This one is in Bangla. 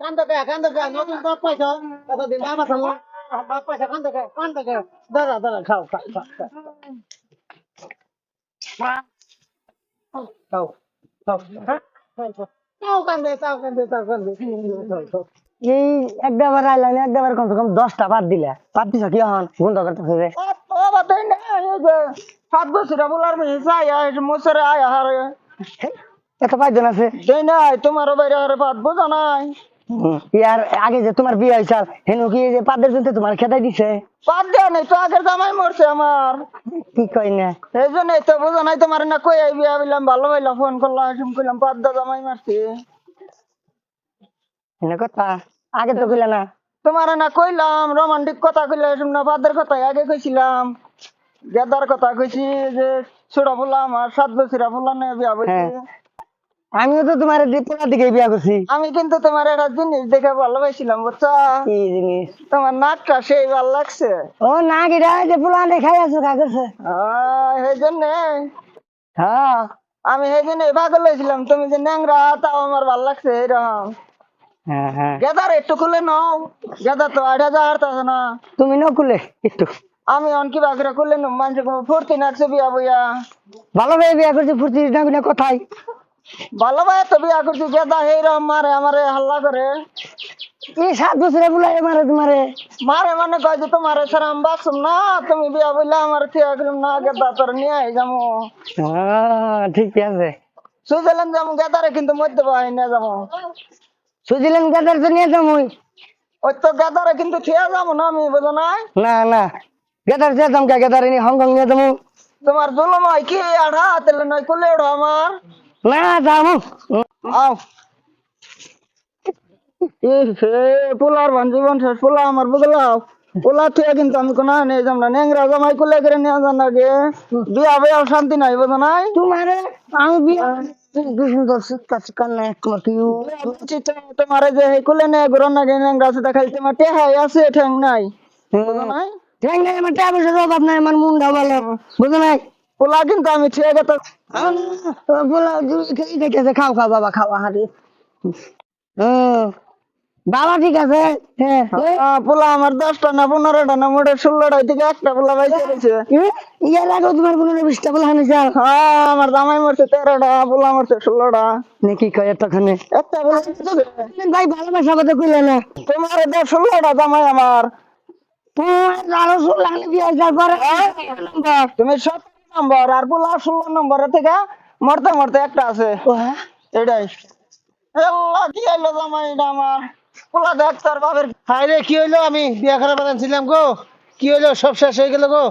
কান থেকে কান থেকে নতুন বাপ পাইছ? কতদিন বাবা থামো বাপ পাইছ কান থেকে কান থেকে দাঁড়া দাঁড়া খাও খাও খাও খাও। এই একটা বার আইলাম একটা বার কমসে কম দশটা বাদ দিলা। বাদ দিছ কি হন? গুন্দ করতেছে রে ও বাতাই না এই যে সাত বছর বলার মেয়ে আয় হারে এত পাইজন আছে। দেই নাই তোমার বাইরে হারে ভাত বোঝা নাই। ইয়ার আগে যে তোমার বিয়ে হয়েছিল হেনু কি যে পাদের জন্য তোমার খেতাই দিছে? দেওয়া নেই তো আগের জামাই মরছে আমার। কি কই না? এই জন্যই তো বোঝা নাই তোমার না কই আইবি আবিলাম ভালো ভাইলা ফোন করলাম কইলাম জামাই মারছে। হেন কথা আগে তো কইলা না। তোমার না কইলাম রোমান্টিক কথা কইলা না বাদের কথা আগে কইছিলাম। গেদার কথা কইছি যে ছোড়া বললাম আর সাত বছরা বললাম না বিয়া বলছি হ্যাঁ। আমিও তো তোমার দীপুরা দিকে বিয়া করছি। আমি কিন্তু তোমার একটা জিনিস দেখে ভালোবাসছিলাম বুঝছা? কি জিনিস? তোমার নাকটা সেই ভালো লাগছে। ও না গিরা যে পোলা দেখাই আছো কাগজে সেই জন্যে। হ্যাঁ। আমি সেই জন্য পাগল হয়েছিলাম তুমি যে ন্যাংরা তাও আমার ভালো লাগছে এরকম হ্যাঁ হ্যাঁ। গেদার একটু খুলে নাও। গেদা তো আট হাজার হারতাছে না। তুমি নকুলে একটু। আমি অনকি বাকরে খুলে মানুষ ফুর্তি নাকছে বিয়া বইয়া। ভালো বিয়া করছি ফুর্তি না কথাই। ভালো ভাই তো বিয়া করছি গেদা এইরকম মারে আমারে হাল্লা করে। এই সাত বছরে বলে মারে তোমারে। মারে মানে কয় যে তোমার স্যার আমি বাঁচুম না তুমি বিয়া বইলে আমার থিয়া করিম না গেদা তোর নিয়ে আই যাব হ্যাঁ ঠিক আছে। সুইজারল্যান্ড যাব গেদারে কিন্তু মধ্যে পাই নিয়ে যাব সুজিলেন গাদার তো নিয়ে যাব ওই তো গেদারে কিন্তু থিয়া যাব না আমি বুঝো নাই? না না। গেদার যে দাম গেদার এনে হংকং নিয়ে যাব তোমার জুলুম হয় কি? আড়া তেলে নয় কুলে ওঠো আমার। না যাব। আও। এ হে পোলার ভান জীবন শেষ পোলা আমার বুঝলাও পোলা থেকে কিন্তু আমি কোনো নিয়ে যাম না। ন্যাংরা জামাই কুলে করে নিয়ে যান আগে। বিয়া বিয়া শান্তি নাই বুঝো নাই? তোমারে আমি বিয়া যে হে কুলে নিয়ে ঘুরন না ন্যাংরা আছে দেখাই তোমার টেহাই আছে ঠ্যাং নাই। বুঝো নাই? ঠ্যাং নাই আমার টাকা পয়সা জবাব আপনার আমার মুন্ডা ভালো। বুঝো নাই? পোলা কিন্তু আমি ঠিক আছে দেখেছে খাও খাও বাবা খাও হারি বাবা ঠিক আছে। হ্যাঁ পোলা আমার দশটা না পনেরোটা না মোটে ষোলোটা থেকে একটা পোলা বাইসে রয়েছে ইয়ার আগে তোমার কোনো বিশটা বলা হানি যাও হ্যাঁ আমার জামাই মরছে তেরোটা পোলা মরছে ষোলোটা। নাকি কয় এতখানে? একটা পোলা ভাই ভালোবাসা কথা কইলে না। তোমার এটা ষোলোটা জামাই আমার। তোমার আরও লাগলে বিয়ে যার পরে। তুমি সতেরো নম্বর আর পোলা ষোলো নম্বরের থেকে মরতে মরতে একটা আছে। এটাই। আল্লাহ কি হইল জামাই এটা আমার? পোলা দেখ তোর বাপের হাই রে কি হইল আমি? বিয়া খারাপ ছিলাম গো। কি হইল সব শেষ হয়ে গেল গো?